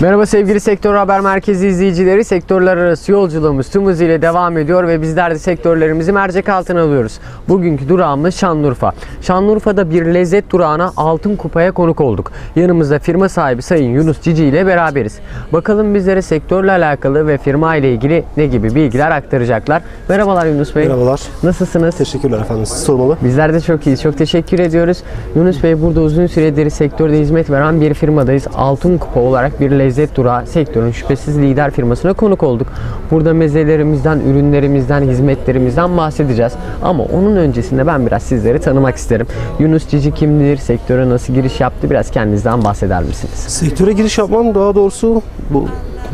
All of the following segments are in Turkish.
Merhaba sevgili Sektör Haber Merkezi izleyicileri. Sektörler arası yolculuğumuz tüm hızıyla devam ediyor ve bizler de sektörlerimizi mercek altına alıyoruz. Bugünkü durağımız Şanlıurfa. Şanlıurfa'da bir lezzet durağına altın kupaya konuk olduk. Yanımızda firma sahibi Sayın Yunus Cici ile beraberiz. Bakalım bizlere sektörle alakalı ve firma ile ilgili ne gibi bilgiler aktaracaklar. Merhabalar Yunus Bey. Merhabalar. Nasılsınız? Teşekkürler efendim. Siz sormalı. Bizler de çok iyiyiz. Çok teşekkür ediyoruz. Yunus Bey burada uzun süredir sektörde hizmet veren bir firmadayız. Altın Kupa olarak bir lezzet durağı sektörün şüphesiz lider firmasına konuk olduk. Burada mezelerimizden, ürünlerimizden, hizmetlerimizden bahsedeceğiz. Ama onun öncesinde ben biraz sizleri tanımak isterim. Yunus Cici kimdir? Sektöre nasıl giriş yaptı? Biraz kendinizden bahseder misiniz? Sektöre giriş yapmam daha doğrusu bu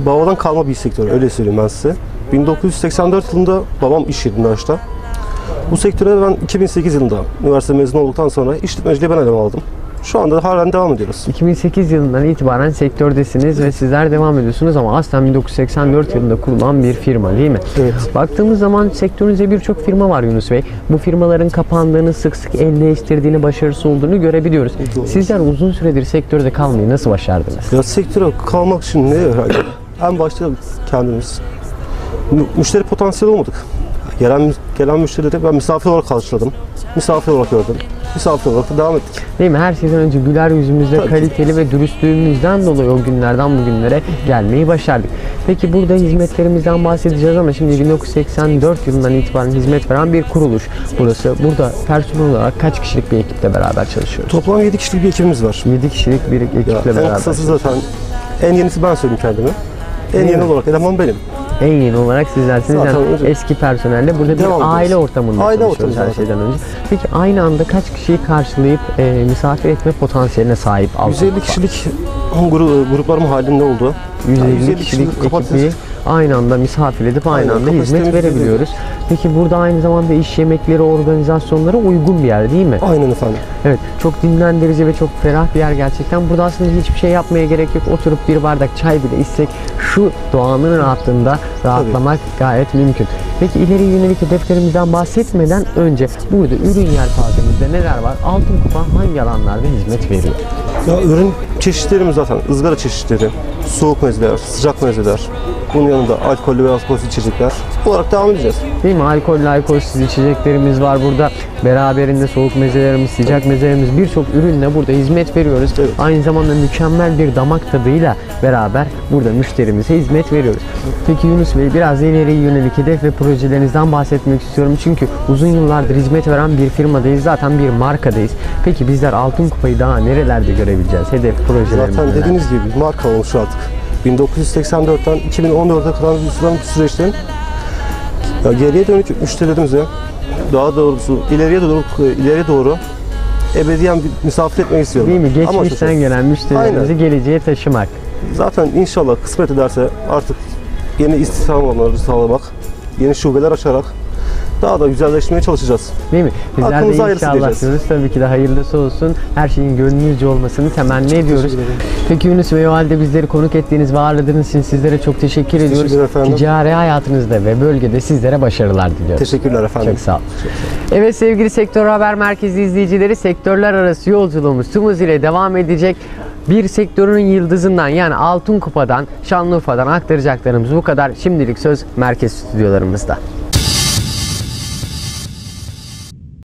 babadan kalma bir sektör. Öyle söyleyeyim ben size. 1984 yılında babam iş yerinde açtı. Bu sektöre ben 2008 yılında üniversite mezunu olduktan sonra işletmeciliği ben elime aldım. Şu anda da halen devam ediyoruz. 2008 yılından itibaren sektördesiniz ve sizler devam ediyorsunuz ama aslen 1984 yılında kurulan bir firma değil mi? Evet. Baktığımız zaman sektörünüzde birçok firma var Yunus Bey. Bu firmaların kapandığını, sık sık el değiştirdiğini, başarısız olduğunu görebiliyoruz. Doğru. Sizler uzun süredir sektörde kalmayı nasıl başardınız? Ya sektöre kalmak için ne herhalde? En başta kendimiz. Mü- Müşteri potansiyeli olmadık. Gelen, gelen müşterileri ben misafir olarak karşıladım. Misafir olarak gördüm. Misafir olarak devam ettik. Değil mi? Her şeyden önce güler yüzümüzde Tabii ki. kaliteli ve dürüstlüğümüzden dolayı o günlerden bugünlere gelmeyi başardık. Peki burada hizmetlerimizden bahsedeceğiz ama şimdi 1984 yılından itibaren hizmet veren bir kuruluş. Burası. Burada personel olarak kaç kişilik bir ekiple beraber çalışıyoruz? Toplam 7 kişilik bir ekibimiz var. 7 kişilik bir ekiple Ya, beraber. en kısası zaten en yenisi ben söyleyeyim kendime. En yeni olarak eleman benim. En yeni olarak sizlersiniz. Zaten Yani öyle. eski personelle burada Devam bir aile ediyoruz. ortamında Aile çalışıyoruz ortamı her şeyden önce. Peki aynı anda kaç kişiyi karşılayıp e, misafir etme potansiyeline sahip Altın 150 Kupa? kişilik gru- gruplarım halinde oldu. 150, Yani 150 kişilik kapasitesi- ekibi aynı anda misafir edip aynı Aynen, anda hizmet verebiliyoruz. Peki burada aynı zamanda iş yemekleri, organizasyonlara uygun bir yer değil mi? Aynen efendim. Evet, çok dinlendirici ve çok ferah bir yer gerçekten. Burada aslında hiçbir şey yapmaya gerek yok. Oturup bir bardak çay bile içsek şu doğanın rahatlığında rahatlamak gayet mümkün. Peki ileri yönelik hedeflerimizden bahsetmeden önce burada ürün yelpazemizde neler var? Altın Kupa hangi alanlarda hizmet veriyor? Ya ürün çeşitlerimiz zaten ızgara çeşitleri, soğuk mezeler, sıcak mezeler, bunun yanında alkollü ve alkolsüz içecekler olarak devam edeceğiz. Değil mi? Alkollü alkolsüz içeceklerimiz var burada. Beraberinde soğuk mezelerimiz, sıcak mezelerimiz birçok ürünle burada hizmet veriyoruz. Evet. Aynı zamanda mükemmel bir damak tadıyla beraber burada müşterimize hizmet veriyoruz. Peki Yunus Bey biraz ileriye yönelik hedef ve projelerinizden bahsetmek istiyorum. Çünkü uzun yıllardır hizmet veren bir firmadayız. Zaten bir markadayız. Peki bizler Altın Kupayı daha nerelerde görebileceğiz? Hedef projelerimiz Zaten dediğiniz gibi bir marka olmuş artık. 1984'ten 2014'e kadar süren bir süreçten ya geriye dönük müşterilerimize daha doğrusu ileriye doğru ileriye doğru ebediyen bir misafir etmek istiyorum. Değil mi? Geçmişten gelen müşterilerimizi Aynen. geleceğe taşımak. Zaten inşallah kısmet ederse artık yeni istihdam alanları sağlamak, yeni şubeler açarak daha da güzelleşmeye çalışacağız. Değil mi? Bizler de Hakkımızda hayırlısı inşallah diyoruz. Tabii ki de hayırlısı olsun. Her şeyin gönlünüzce olmasını temenni ediyoruz. teşekkür ederim. Peki Yunus Bey o halde bizleri konuk ettiğiniz ve ağırladığınız için sizlere çok teşekkür ediyoruz. teşekkürler efendim. Ticari hayatınızda ve bölgede sizlere başarılar diliyoruz. Teşekkürler efendim. Çok sağ olun. Evet sevgili Sektör Haber Merkezi izleyicileri sektörler arası yolculuğumuz tüm hızıyla devam edecek. Bir sektörün yıldızından yani Altın Kupa'dan, Şanlıurfa'dan aktaracaklarımız bu kadar. Şimdilik söz merkez stüdyolarımızda.